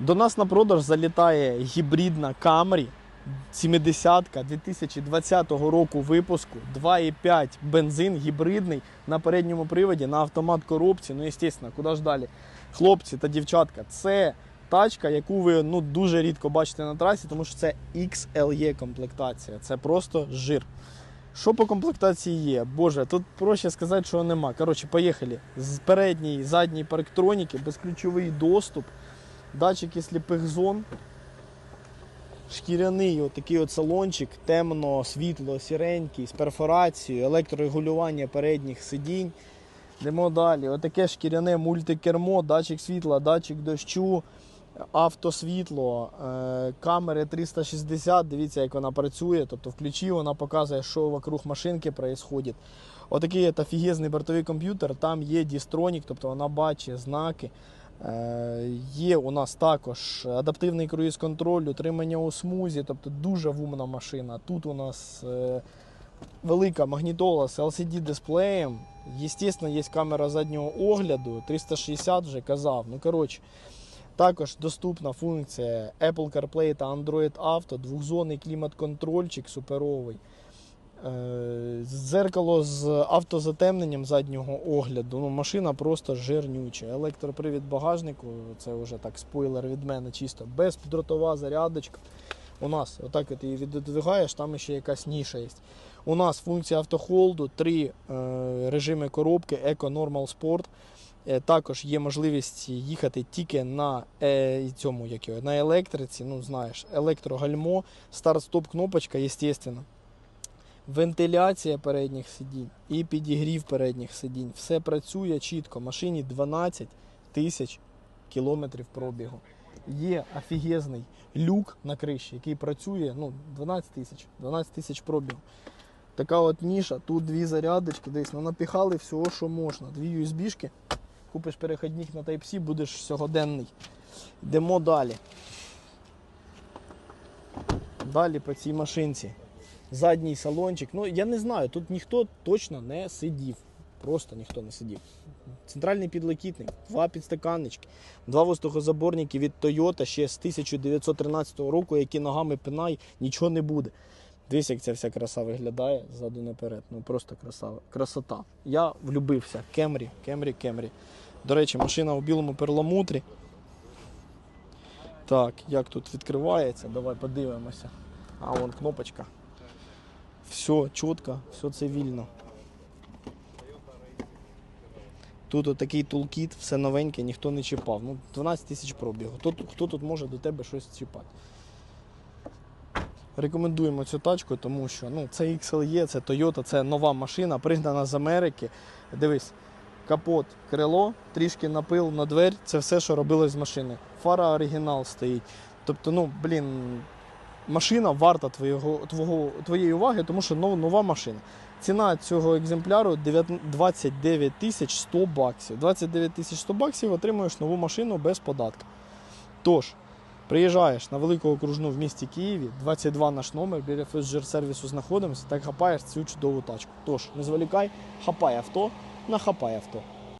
До нас на продаж залітає гібридна Camry 70 2020 року випуску, 2,5 бензин гібридний на передньому приводі на автомат коробці. Ну, звісно, куди ж далі? Хлопці та дівчатка, це тачка, яку ви ну, дуже рідко бачите на трасі, тому що це XLE комплектація. Це просто жир. Що по комплектації є? Боже, тут проще сказати, що нема. Коротше, поїхали. З передньої, задньої парктроніки, безключовий доступ, датчики сліпих зон, шкіряний отакий от салончик, темно, світло, сіренький, з перфорацією, електрорегулювання передніх сидінь. Йдемо далі. Отаке шкіряне мультикермо, датчик світла, датчик дощу, автосвітло, е, камери 360. Дивіться, як вона працює. Тобто включив, вона показує, що вокруг машинки відбувається. Отакий от офігезний бортовий комп'ютер, там є дістронік, тобто вона бачить знаки. Е, Є у нас також адаптивний круїз-контроль, утримання у смузі, тобто дуже вумна машина. Тут у нас е, велика магнітола з LCD-дисплеєм. Звісно, є камера заднього огляду, 360 вже казав. Ну, коротше, також доступна функція Apple CarPlay та Android Auto, двохзонний клімат-контрольчик суперовий. Е, Дзеркало з автозатемненням заднього огляду. Ну, машина просто жирнюча. Електропривід багажнику, це вже так спойлер від мене, чисто бездротова зарядочка. У нас отак от її віддвигаєш, там ще якась ніша є. У нас функція автохолду, три е, режими коробки Eco Normal Sport. Е, Також є можливість їхати тільки на е, цьому, як його, на електриці, ну знаєш, електрогальмо, старт-стоп кнопочка, естественно. Вентиляція передніх сидінь і підігрів передніх сидінь. Все працює чітко. Машині 12 тисяч кілометрів пробігу. Є офігезний люк на криші, який працює ну, 12 тисяч 12 тисяч пробігу. Така от ніша, тут дві зарядочки, десь ну, напіхали всього, що можна. Дві USB-шки, купиш перехідник на Type-C, будеш сьогоденний. Йдемо далі. Далі по цій машинці. Задній салончик. Ну, я не знаю, тут ніхто точно не сидів. Просто ніхто не сидів. Центральний підлокітник, два підстаканнички, два воздухозаборники від Toyota ще з 1913 року, які ногами пинай, нічого не буде. Дивись, як ця вся краса виглядає ззаду наперед. Ну просто красава. красота. Я влюбився. Кемрі, Кемрі, Кемрі. До речі, машина у білому перламутрі. Так, як тут відкривається, давай подивимося. А, вон кнопочка. Все чітко, все цивільно. Тут отакий тулкіт, все новеньке, ніхто не чіпав. Ну, 12 тисяч пробігу. Хто, хто тут може до тебе щось чіпати? Рекомендуємо цю тачку, тому що ну, це XLE, це Toyota, це нова машина, пригнана з Америки. Дивись, капот, крило, трішки напил на двері, це все, що робилось з машини. Фара оригінал стоїть. Тобто, ну, блін, машина варта твоєго, твого, твоєї уваги, тому що ну, нова машина. Ціна цього екземпляру 29 тисяч 100 баксів. 29 тисяч 100 баксів отримуєш нову машину без податку. Тож, приїжджаєш на велику окружну в місті Києві, 22 наш номер, біля фестжер сервісу знаходимося, так хапаєш цю чудову тачку. Тож, не зволікай, хапай авто, нахапай авто.